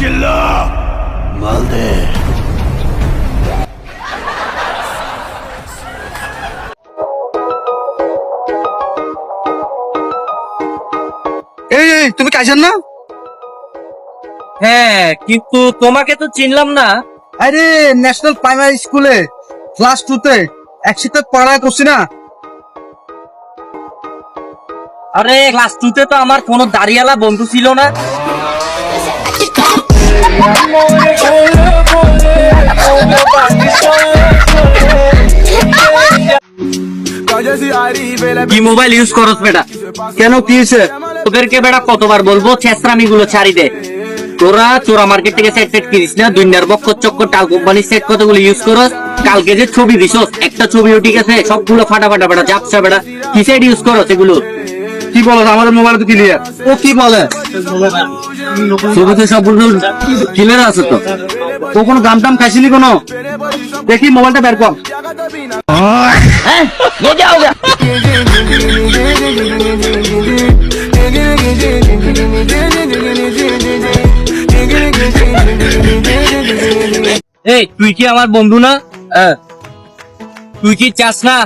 এই এই তুমি কাইছেন না? হ্যাঁ কিন্তু তোমাকে তো চিনলাম না। আরে ন্যাশনাল প্রাইমারি স্কুলে ক্লাস টু তে একসাথে পড়ায় করছি না। আরে ক্লাস টু তে তো আমার কোনো দাঁড়িয়ালা বন্ধু ছিল না। কি মোবাইল ইউজ করস বেটা? কেন কি তোদেরকে বেটা কতবার বলব ছেসরামি গুলো ছাড়ি দে। তোরা চোরা মার্কেট থেকে সেট সেট কিনিস না, দুনিয়ার বক্কর চক্কর, টাল কোম্পানির সেট কতগুলো ইউজ করস, কালকে যে ছবি দিছস, একটা ছবিও ঠিক আছে, সবগুলো ফাটা ফাটা বেটা চাপসা বেটা। কি সেট ইউজ করস এগুলো? কি বলো আমার মোবাইল তো ক্লিয়ার ও কি বলে? ক্লিয়ার আছে তো। ও কোনো গাম টাম খাইছিলি কোনো? দেখি মোবাইলটা বের কর। এই তুই কি আমার বন্ধু না? হ্যাঁ। তুই কি চাস না?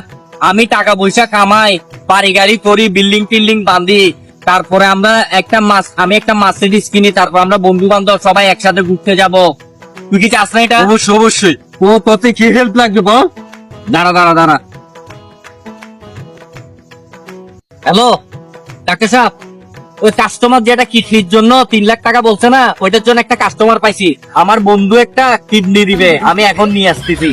আমি টাকা পয়সা কামাই। বাড়ি গাড়ি করি বিল্ডিং টিল্ডিং বাঁধি। তারপরে আমরা একটা মাস আমি একটা মার্সিডিস কিনি তারপর আমরা বন্ধু বান্ধব সবাই একসাথে ঘুরতে যাব। তুই কি চাস না এটা? অবশ্যই অবশ্যই। ও তোতে কি হেল্প লাগবে বল? দাঁড়া দাঁড়া দাঁড়া। হ্যালো ডাক্তার সাহেব ওই কাস্টমার যেটা কিডনির জন্য তিন লাখ টাকা বলছে না ওইটার জন্য একটা কাস্টমার পাইছি। আমার বন্ধু একটা কিডনি দিবে আমি এখন নিয়ে আসতেছি।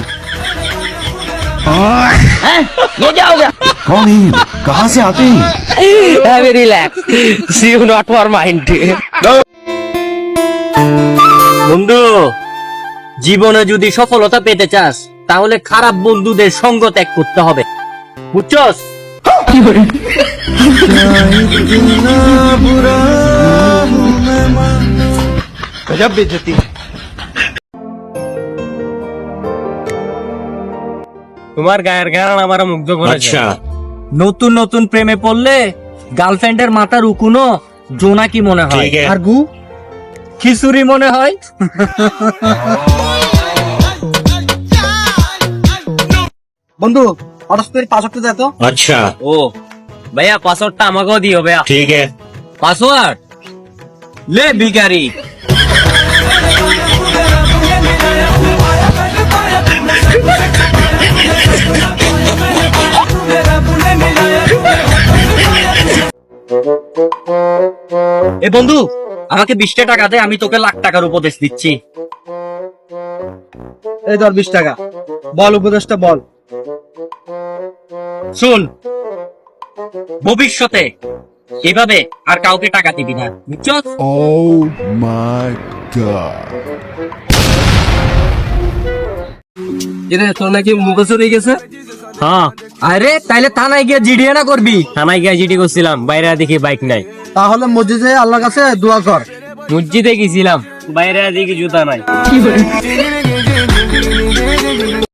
कौन है ये? कहाँ से आते हैं Have a relax. See you not for mind. বন্ধু জীবনে যদি সফলতা পেতে চাস তাহলে খারাপ বন্ধুদের সঙ্গ ত্যাগ করতে হবে বুঝছস গজব বেজতি তোমার গায়ের গান আমার মুগ্ধ করে अच्छा নতুন নতুন প্রেমে পড়লে গার্লফ্রেন্ডের মাথার উকুনো জোনাকি মনে হয় ठीक है আর গু খিচুড়ি মনে হয় বন্ধু অরস্পের পাসওয়ার্ডটা দে তো अच्छा ও ভাইয়া পাসওয়ার্ডটা আমাকেও দিও ভাইয়া ठीक है পাসওয়ার্ড লে ভিখারি এ বন্ধু আমাকে বিশটা টাকা দে আমি তোকে লাখ টাকার উপদেশ দিচ্ছি। এই ধর বিশ টাকা। বল উপদেশটা বল। শুন ভবিষ্যতে এভাবে আর কাউকে টাকা দিবি না। বুঝছস? Oh my god এরে তোর নাকি মুখস্থ হয়ে গেছে? হ্যাঁ। আরে তাইলে থানায় গিয়ে জিডিএ না করবি। থানায় গিয়ে জিডি করছিলাম বাইরে দেখি বাইক নাই। তাহলে মসজিদে আল্লাহর কাছে দোয়া কর। মসজিদে গেছিলাম বাইরে দেখি জুতা নাই।